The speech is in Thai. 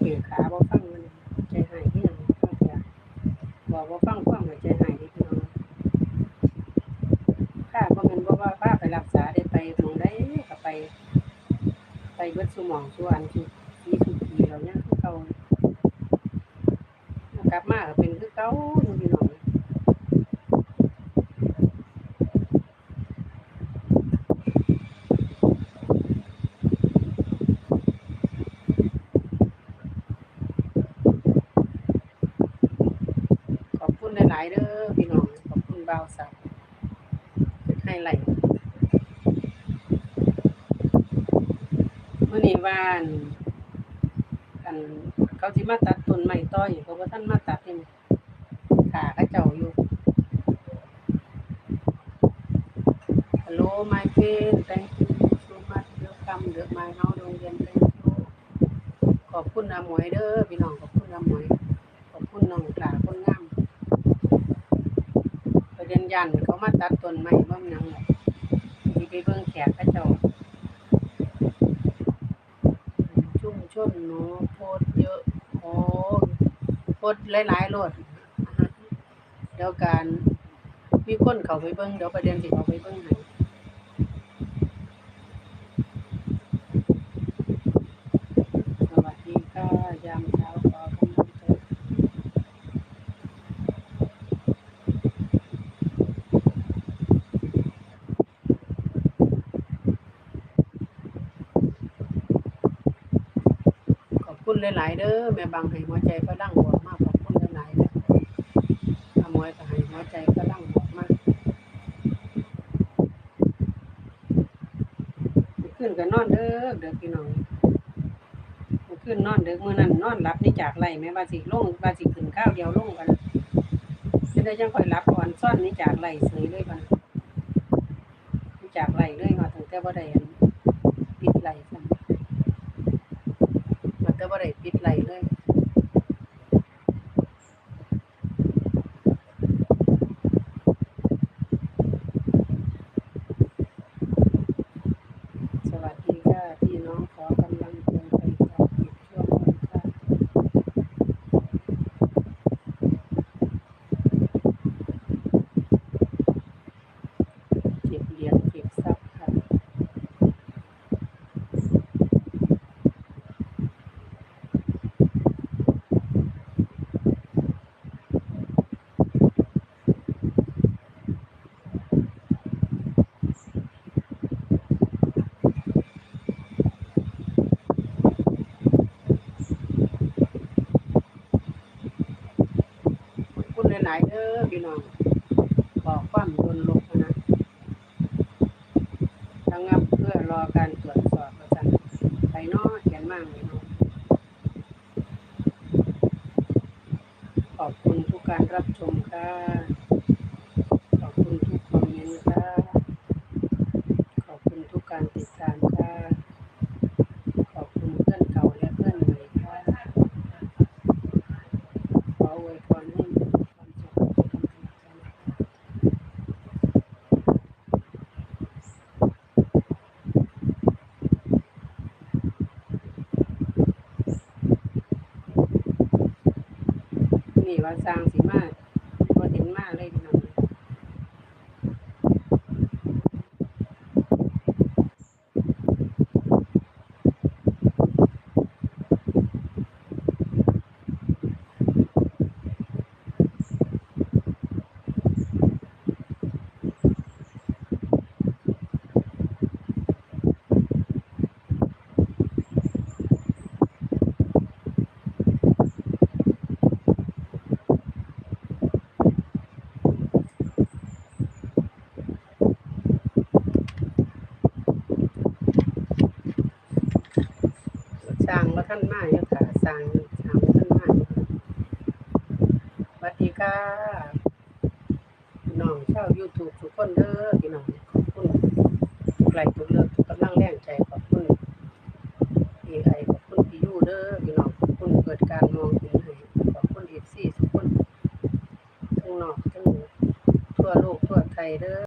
เบกขาบ่ฟังมันใจหายที่หยังฟังเสียบอกว่าฟังความก็ใจหายที่พี่น้องข้าบ่แม่นบ่ว่าพาไปรักษาได้ไปหมองได้ก็ไป ไปเบิดสมองซุอันที่ทีทุกทีแล้วยังคือเขากลับมาก็เป็นคือเก่าอยู่พี่น้อง ขอบคุณ หลาย ๆเด้อพี่น้อง ขอบคุณบ่าวสาวให้ไหลท์มื้อนี้วานอันเขาสิมาตัดต้นไม้ต้อยเขาบ่ทันมาตัดนี่ขาเขาเจ้าอยู่ Hello my friend thank you so much welcome เด้อ my house โรงเรียน thank you ขอบคุณอาหมวยเด้อพี่น้อง ขอบคุณอาหมวย ขอบคุณน้องปลาคนงาม เรียนยันเขามาตัดต้นไม้บ่มีหยังหรอกสิไปเบิ่งแขกเขาเจ้าชุ่มชนเนาะโพดเยอะโอ้โพดหลายๆรดเดี๋ยวการมีคนเขาไปเบิ่งเดี๋ยวประเด็นสิเขาไปเบิ่งให้สวัสดีค่ะยามเช้าขอกำลังใจ ขอบ คุณหลาย ๆ เด้อแม่บางให้หัวใจก็ดังบวกมากขอบคุณหลายๆเด้ออามวยก็ให้หัวใจก็ดังบวกมากขึ้นก็นอนเด้อเด้อพี่น้องขึ้นนอนเด้อมื้อนั้นนอนหลับนี่จากไรแม่ว่าสิลงว่าสิขึ้นข้าวเดียวลงกันจะได้จังค่อยหลับก่อนซ่อนนี่จากไรเสยเลยบัดนี่จากไรเลยมาตั้งแต่บ่ได้ปิดไรซั่นมันก็บ่ ได้ปิดไหลเลย สวัสดีค่ะ พี่น้องขอกำลังใจไปจากปิดช่วงวันค่ะเก็บเหรียญเก็บทรัพย์ค่ะ ขอบคุณ หลายเด้อพี่น้องบอกความรุนลบนะระงับเพื่อรอการตรวจสอบประจันไปเนอเขียนมากเลยเนาะขอบคุณทุกการรับชมค่ะ ขอบคุณทุกคอมเมนต์ค่ะ ขอบคุณทุกการติดตามค่ะ ขอบคุณเพื่อนเก่าและเพื่อนใหม่ค่ะ ขออวยพรให้มีความสุขความสนุกสนานนี่ ว่าสร้างสิมาบ่เห็นมาเลยพี่น้อง ท่านมาอยู่ค่ะสั่งถามท่านมาสวัสดีค่น้องเช่ายูทูบทุกคนเด้อพี่น้องขอบคุณไกลค์ทุกเลิกทุกกำลังแรงใจขอบคุณเอไอขอบคุณพี่ยูเด้อพี่น้องขอบคุณเกิดการมองเห็นให้ขอบคุณเอฟซีทุกคนทั้งนอกทั้งทั่วโลกทั่วไทยเด้อ